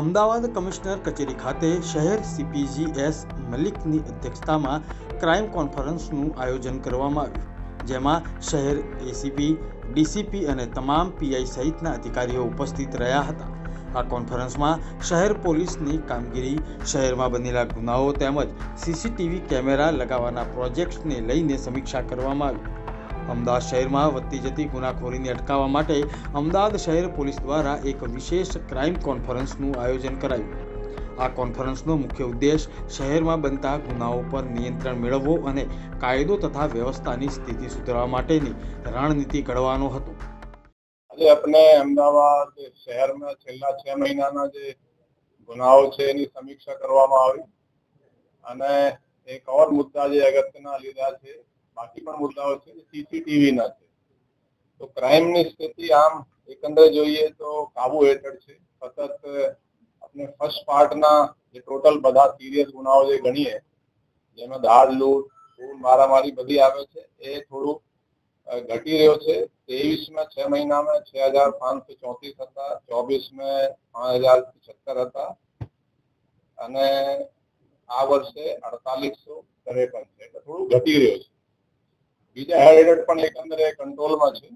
Ahmedabad commissioner કચેરી ખાતે શહેર સીપીજી એસ મલિકની અધ્યક્ષતામાં ક્રાઇમ કોન્ફરન્સનું આયોજન કરવામાં આવ્યું, જેમાં શહેર એસીપી ડીસીપી અને તમામ પીઆઈ સહિતના અધિકારીઓ ઉપસ્થિત રહ્યા હતા. આ કોન્ફરન્સમાં શહેર પોલીસની કામગીરી, શહેરમાં બનેલા ગુનાઓ તેમજ સીસીટીવી કેમેરા લગાવવાના પ્રોજેક્ટ્સને લઈને સમીક્ષા કરવામાં આવી. અમદાવાદ શહેરમાં વધતી જતી ગુનાખોરીને અટકાવવા માટે અમદાવાદ શહેર પોલીસ દ્વારા એક વિશેષ ક્રાઇમ કોન્ફરન્સનું આયોજન કરાયું. આ કોન્ફરન્સનો મુખ્ય ઉદ્દેશ શહેરમાં બનતા ગુનાઓ પર નિયંત્રણ મેળવવો અને કાયદો તથા વ્યવસ્થાની સ્થિતિ સુધારવા માટેની રણનીતિ ઘડવાનો હતો. આજે આપણે અમદાવાદ શહેરમાં છેલ્લા છ મહિનાના જે ગુનાઓ છે એની સમીક્ષા કરવામાં આવી. અને એક ઓર મુદ્દા જે અગત્યના લીધા છે બાકી પણ મુદ્દાઓ છે સીસીટીવી છે. તો ક્રાઇમની સ્થિતિ આમ એકંદરે જોઈએ તો કાબુ હેઠળ છે. સતત આપણે ફર્સ્ટ પાર્ટના જે ટોટલ બધા સિરિયસ ગુનાઓ જે ગણીએ, જેમાં દાળ, લૂંટ, ખૂન, મારામારી બધી આવે છે, એ થોડું ઘટી રહ્યો છે. ત્રેવીસમાં છ મહિનામાં છ હજાર પાંચસો ચોત્રીસ હતા. ચોવીસમાં પાંચ હજાર છત્તર હતા. અને આ વર્ષે અડતાલીસો ત્રેપન છે. એટલે થોડું ઘટી રહ્યો છે. બીજા હેડ પણ એકંદરે કંટ્રોલમાં છે.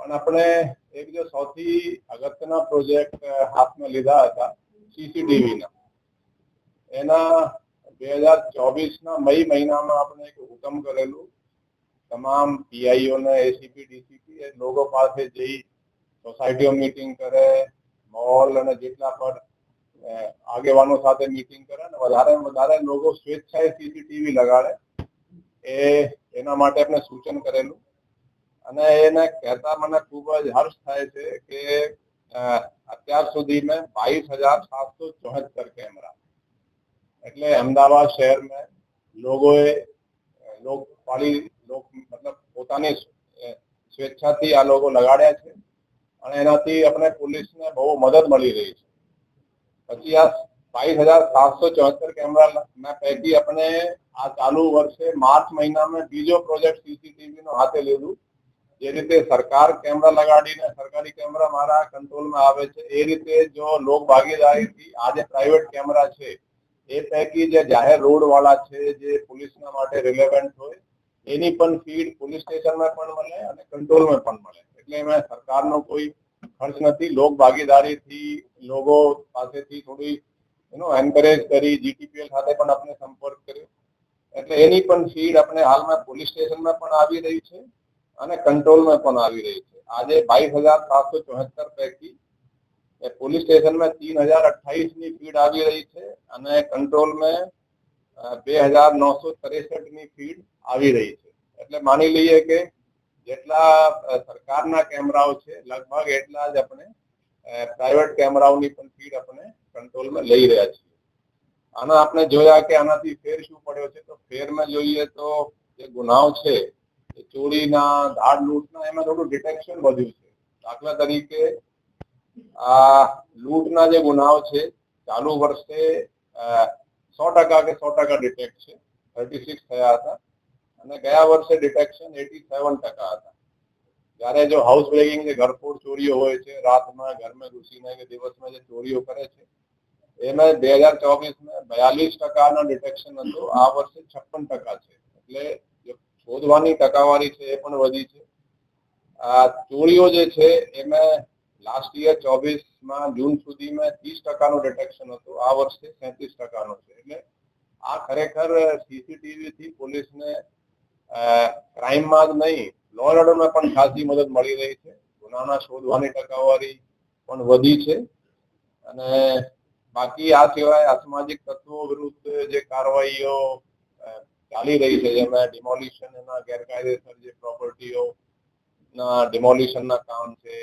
પણ આપણે એક જે સૌથી અગત્યના પ્રોજેક્ટ હાથમાં લીધા હતા સીસીટીવીના એના બે હજાર ચોવીસના મઈ મહિનામાં આપણે એક હુકમ કરેલું. તમામ પીઆઈઓને એસીપી ડીસીપી એ લોકો પાસે જઈ સોસાયટીઓ મીટિંગ કરે મોલ અને જેટલા પણ અ, આગેવાનો સાથે મીટિંગ કરે અને વધારે ને વધારે લોકો સ્વેચ્છાએ સીસીટીવી લગાડે. એ એના માટે આપણે સૂચન કરેલું. અને એને કહેતા મને ખૂબ જ હર્ષ થાય છે કે અત્યાર સુધી મેં બાવીસ હજાર સાતસો ચોહત્તર કેમેરા. એટલે અમદાવાદ શહેરમાં લોકોએ, લોક પાડી લોક, મતલબ પોતાની સ્વેચ્છાથી આ લોકો લગાડ્યા છે. અને એનાથી આપણે પોલીસને બહુ મદદ મળી રહી છે. પછી આ કેમેરા ના પૈકી આપણે આ ચાલુ વર્ષે માર્ચ મહિનામાં બીજો પ્રોજેક્ટ સીસીટીવી નો હાથે લીધું જે સરકારી કેમેરા મારા કંટ્રોલમાં આવે છે એ રીતે જો લોક ભાગીદારીથી આજે પ્રાઇવેટ કેમેરા છે એ પૈકી જે જાહેર રોડ વાળા છે જે પોલીસના માટે રિલેવન્ટ હોય એની પણ ફીડ પોલીસ સ્ટેશનમાં પણ મળે અને કંટ્રોલમાં પણ મળે એટલે એમાં સરકારનો કોઈ ખર્ચ નથી લોક ભાગીદારીથી લોકો પાસેથી થોડી એનો એન્કરેજ કરી જીટીપીએલ સાથે પણ આપણે સંપર્ક કર્યો. એટલે એની પણ ફીડ આપણે હાલમાં પોલીસ સ્ટેશનમાં પણ આવી રહી છે અને કંટ્રોલમાં પણ આવી રહી છે. આજે બાવીસ હજાર સાતસો ચોહત્તર પૈકી પોલીસ સ્ટેશનમાં તીન હજાર અઠ્ઠાવીસની ફીડ આવી રહી છે અને કંટ્રોલમાં બે હજાર નવસો ત્રેસઠની ફીડ આવી રહી છે. એટલે માની લઈએ કે જેટલા સરકારના કેમેરાઓ છે, લગભગ એટલા જ આપણે પ્રાઇવેટ કેમેરાઓની પણ ફીડ આપણે કંટ્રોલમાં લઈ રહ્યા છીએ. આના આપણે જોયા કે આનાથી ફેર શું પડ્યો છે? તો ફેરમાં જોઈએ તો જે ગુનાઓ છે, એ ચોરીના ધાડ લૂંટના, એમાં થોડું ડિટેક્શન વધ્યું છે. દાખલા તરીકે, આ લૂંટના જે ગુનાઓ છે, ચાલુ વર્ષે સો ટકા કે સો ટકા ડિટેક્ટ છે. થર્ટી સિક્સ થયા હતા. અને ગયા વર્ષે ડિટેક્શન એટી સેવન ટકા હતા. જ્યારે જો હાઉસ બ્રેકિંગ જે ઘરફોડ ચોરીઓ હોય છે, રાતમાં, ઘરમાં, ઘૂસીને કે દિવસમાં જે ચોરીઓ કરે છે એમાં બે હજાર ચોવીસમાં બયાલીસ ટકાનો ડિટેક્શન હતું. આ વર્ષે છપ્પન ટકા છે. એટલે શોધવાની ટકાવારી છે એ પણ વધી છે. આ ચોરીઓ જે છે એમાં લાસ્ટ યર ચોવીસમાં જૂન સુધીમાં ત્રીસ ટકાનું ડિટેક્શન હતું. આ વર્ષે સેંત્રીસ ટકાનું છે. એટલે આ ખરેખર સીસીટીવી થી પોલીસને ક્રાઇમમાં જ નહીં લો એન્ડ ઓર્ડરમાં પણ ખાસી મદદ મળી રહી છે. ગુનાના શોધવાની ટકાવારી પણ વધી છે. અને બાકી આ સિવાય અસામાજિક તત્વો વિરુદ્ધ જે કાર્યવાહીઓ ચાલી રહી છે, જેમાં ડિમોલિશન એના ગેરકાયદેસર જે પ્રોપર્ટીઓ ના ડિમોલિશનના કામ છે,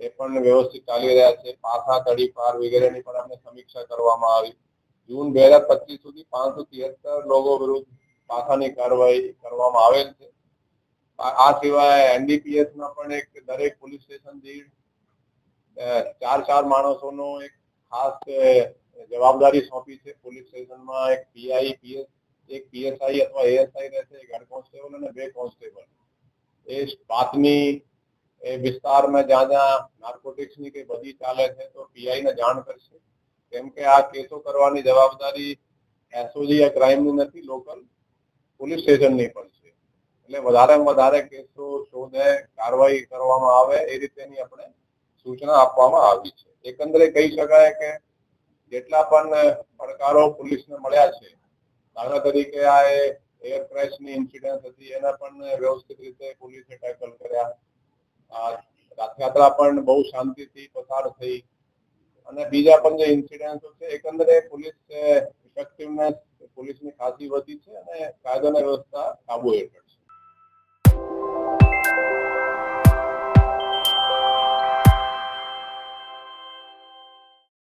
એ પણ વ્યવસ્થિત ચાલી રહ્યા છે. પાસા તડીપાર વગેરેની પણ અમને સમીક્ષા કરવામાં આવી. જૂન બે હજાર પચીસ સુધી પાંચસો તિહત્તર લોકો વિરુદ્ધ પાસાની કાર્યવાહી કરવામાં આવેલ છે. આ સિવાય એનડીપીએસમાં પણ એક દરેક પોલીસ સ્ટેશન દીઠ ચાર ચાર માણસોનો એક ખાસ જવાબદારી સોંપી છે. પોલીસ સ્ટેશનમાં એક પીઆઈ પીએસ એક પીએસઆઈ અથવા એએસઆઈ રહેશે, એક હેડ કોન્સ્ટેબલ અને બે કોન્સ્ટેબલ. એ પાતની વિસ્તારમાં જ્યાં જ્યાં નાર્કોટિક્સની કે બધી ચાલે છે, તો પીઆઈને જાણ કરશે. કેમ કે આ કેસો કરવાની જવાબદારી એસઓજી આ ક્રાઇમની નથી, લોકલ પોલીસ સ્ટેશનની પણ છે. એટલે વધારેમાં વધારે કેસો શોધે, કાર્યવાહી કરવામાં આવે, એ રીતેની આપણે સૂચના આપવામાં આવી છે. એકંદરે કહી શકાય કે જેટલા પણ પડકારો પોલીસને મળ્યા છે, દાખલા તરીકે આ એર ક્રેશની ઇન્સિડન્ટ હતી, એના પણ વ્યવસ્થિત રીતે પોલીસે ટેકલ કર્યા. રથયાત્રા પણ બહુ શાંતિથી પસાર થઈ. અને બીજા પણ જે ઇન્સિડન્ટો છે, એકંદરે પોલીસ ઇફેક્ટિવનેસ પોલીસની ખાસી વધી છે અને કાયદો વ્યવસ્થા કાબુ હેઠળ છે.